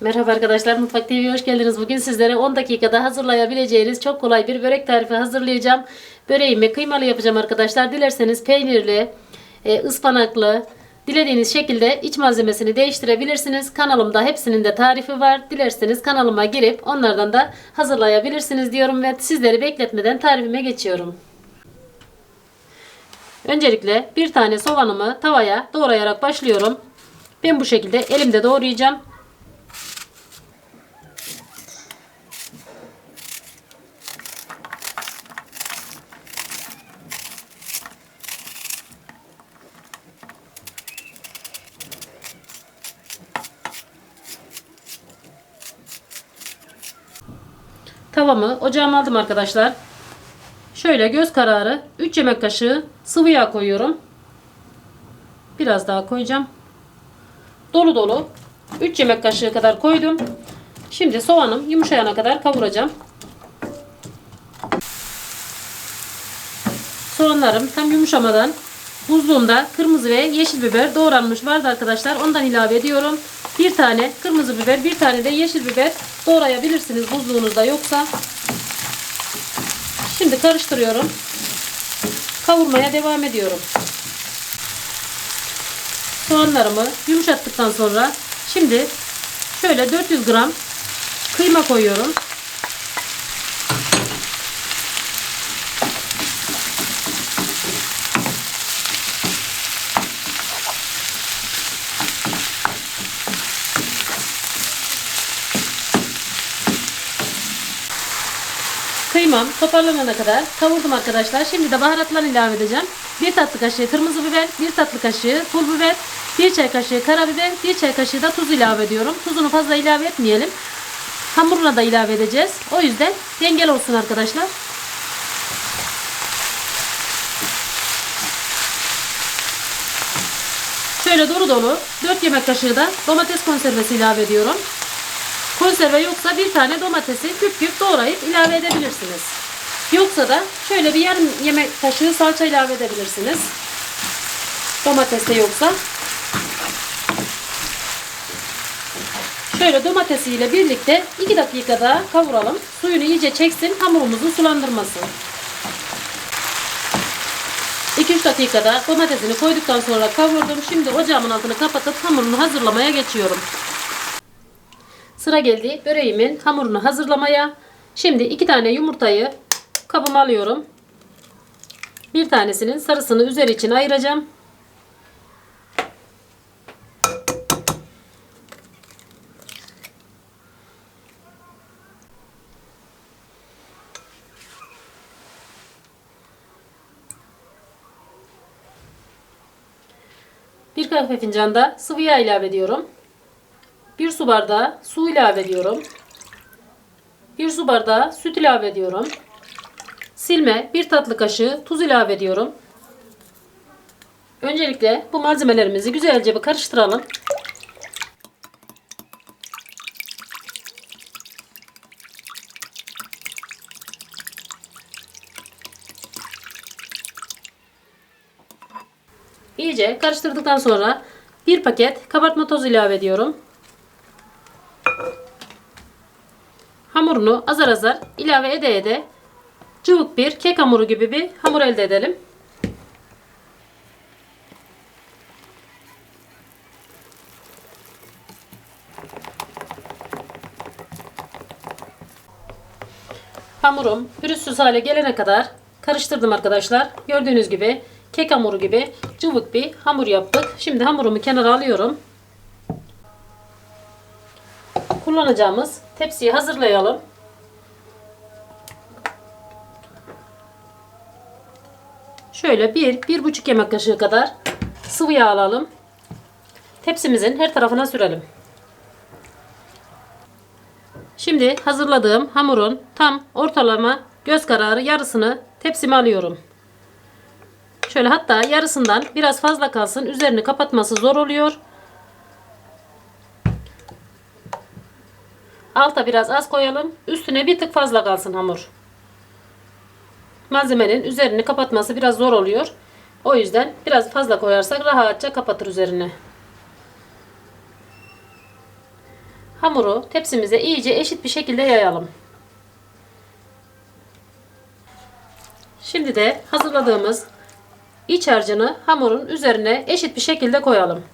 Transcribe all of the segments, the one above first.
Merhaba arkadaşlar Mutfak TV'ye hoş geldiniz. Bugün sizlere 10 dakikada hazırlayabileceğiniz çok kolay bir börek tarifi hazırlayacağım. Böreğimi kıymalı yapacağım arkadaşlar. Dilerseniz peynirli, e, ıspanaklı, dilediğiniz şekilde iç malzemesini değiştirebilirsiniz. Kanalımda hepsinin de tarifi var. Dilerseniz kanalıma girip onlardan da hazırlayabilirsiniz diyorum ve sizleri bekletmeden tarifime geçiyorum. Öncelikle bir tane soğanımı tavaya doğrayarak başlıyorum. Ben bu şekilde elimde doğrayacağım. Tavamı ocağıma aldım arkadaşlar. Şöyle göz kararı 3 yemek kaşığı sıvı yağ koyuyorum. Biraz daha koyacağım. Dolu dolu 3 yemek kaşığı kadar koydum. Şimdi soğanım yumuşayana kadar kavuracağım. Soğanlarım tam yumuşamadan buzluğumda kırmızı ve yeşil biber doğranmış vardı arkadaşlar. Ondan ilave ediyorum. Bir tane kırmızı biber, bir tane de yeşil biber doğrayabilirsiniz buzluğunuzda yoksa. Şimdi karıştırıyorum. Kavurmaya devam ediyorum. Soğanlarımı yumuşattıktan sonra şimdi şöyle 400 gram kıyma koyuyorum. Kıymam toparlanana kadar kavurdum arkadaşlar. Şimdi de baharatlarını ilave edeceğim. 1 tatlı kaşığı kırmızı biber, 1 tatlı kaşığı pul biber, 1 çay kaşığı karabiber, 1 çay kaşığı da tuz ilave ediyorum. Tuzunu fazla ilave etmeyelim. Hamuruna da ilave edeceğiz. O yüzden dengeli olsun arkadaşlar. Şöyle dolu dolu 4 yemek kaşığı da domates konservesi ilave ediyorum. Konserve yoksa bir tane domatesi küp küp doğrayıp ilave edebilirsiniz. Yoksa da şöyle bir yarım yemek kaşığı salça ilave edebilirsiniz. Domates de yoksa. Şöyle domatesiyle birlikte 2 dakika daha kavuralım. Suyunu iyice çeksin, hamurumuzu sulandırmasın. 2-3 dakikada domatesini koyduktan sonra kavurdum. Şimdi ocağımın altını kapatıp hamurunu hazırlamaya geçiyorum. Sıra geldi böreğimin hamurunu hazırlamaya. Şimdi iki tane yumurtayı kabıma alıyorum. Bir tanesinin sarısını üzeri için ayıracağım. Bir kahve fincanında sıvı yağ ilave ediyorum. 1 su bardağı su ilave ediyorum. 1 su bardağı süt ilave ediyorum. Silme 1 tatlı kaşığı tuz ilave ediyorum. Öncelikle bu malzemelerimizi güzelce bir karıştıralım. İyice karıştırdıktan sonra bir paket kabartma tozu ilave ediyorum. Hamurunu azar azar ilave ede ede cıvık bir kek hamuru gibi bir hamur elde edelim. Hamurum pürüzsüz hale gelene kadar karıştırdım arkadaşlar. Gördüğünüz gibi kek hamuru gibi cıvık bir hamur yaptık. Şimdi hamurumu kenara alıyorum. Kullanacağımız tepsiyi hazırlayalım. Şöyle bir, bir buçuk yemek kaşığı kadar sıvı yağ alalım. Tepsimizin her tarafına sürelim. Şimdi hazırladığım hamurun tam ortalama göz kararı yarısını tepsime alıyorum. Şöyle hatta yarısından biraz fazla kalsın. Üzerini kapatması zor oluyor. Alta biraz az koyalım. Üstüne bir tık fazla kalsın hamur. Malzemenin üzerini kapatması biraz zor oluyor. O yüzden biraz fazla koyarsak rahatça kapatır üzerini. Hamuru tepsimize iyice eşit bir şekilde yayalım. Şimdi de hazırladığımız iç harcını hamurun üzerine eşit bir şekilde koyalım.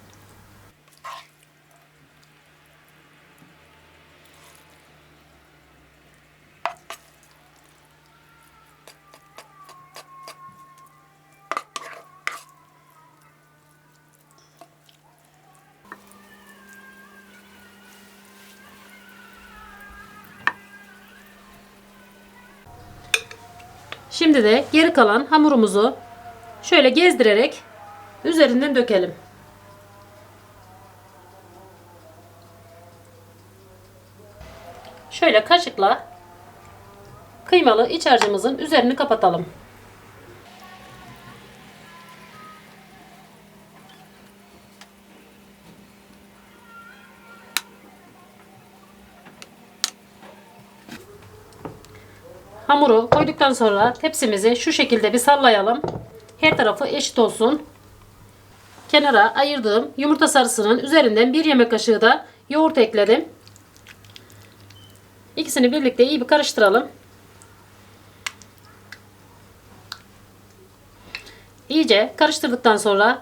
Şimdi de geri kalan hamurumuzu şöyle gezdirerek üzerinden dökelim. Şöyle kaşıkla kıymalı iç harcımızın üzerini kapatalım. Hamuru koyduktan sonra tepsimizi şu şekilde bir sallayalım. Her tarafı eşit olsun. Kenara ayırdığım yumurta sarısının üzerinden bir yemek kaşığı da yoğurt ekledim. İkisini birlikte iyi bir karıştıralım. İyice karıştırdıktan sonra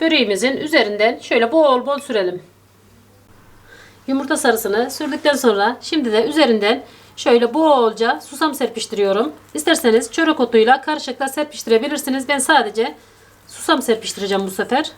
böreğimizin üzerinden şöyle bol bol sürelim. Yumurta sarısını sürdükten sonra şimdi de üzerinden şöyle bolca susam serpiştiriyorum. İsterseniz çörek otuyla karışıkla serpiştirebilirsiniz. Ben sadece susam serpiştireceğim bu sefer.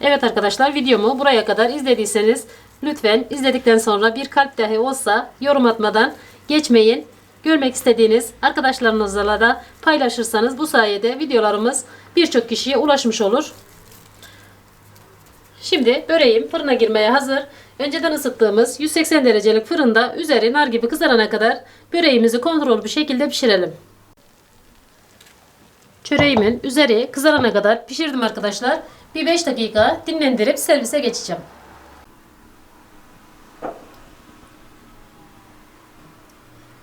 Evet arkadaşlar videomu buraya kadar izlediyseniz lütfen izledikten sonra bir kalp dahi olsa yorum atmadan geçmeyin. Görmek istediğiniz arkadaşlarınızla da paylaşırsanız bu sayede videolarımız birçok kişiye ulaşmış olur. Şimdi böreğim fırına girmeye hazır. Önceden ısıttığımız 180 derecelik fırında üzeri nar gibi kızarana kadar böreğimizi kontrol bir şekilde pişirelim. Çöreğimin üzeri kızarana kadar pişirdim arkadaşlar. Bir 5 dakika dinlendirip servise geçeceğim.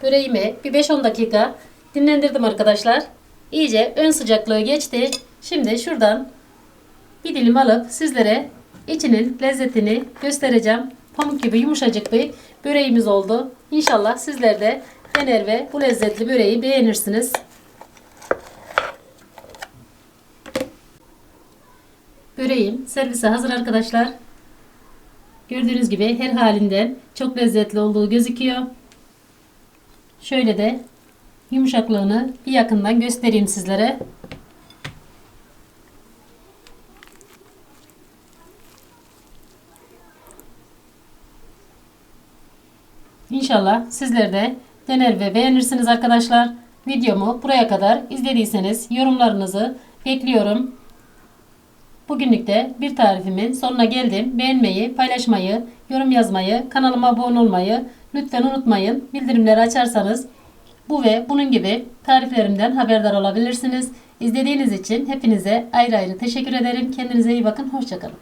Böreğimi bir 5-10 dakika dinlendirdim arkadaşlar. İyice ön sıcaklığı geçti. Şimdi şuradan bir dilim alıp sizlere içinin lezzetini göstereceğim. Pamuk gibi yumuşacık bir böreğimiz oldu. İnşallah sizler de dener ve bu lezzetli böreği beğenirsiniz. Böreğim servise hazır arkadaşlar. Gördüğünüz gibi her halinden çok lezzetli olduğu gözüküyor. Şöyle de yumuşaklığını bir yakından göstereyim sizlere. İnşallah sizler de dener ve beğenirsiniz arkadaşlar. Videomu buraya kadar izlediyseniz yorumlarınızı bekliyorum. Bugünlük de bir tarifimin sonuna geldim. Beğenmeyi, paylaşmayı, yorum yazmayı, kanalıma abone olmayı lütfen unutmayın. Bildirimleri açarsanız bu ve bunun gibi tariflerimden haberdar olabilirsiniz. İzlediğiniz için hepinize ayrı ayrı teşekkür ederim. Kendinize iyi bakın. Hoşçakalın.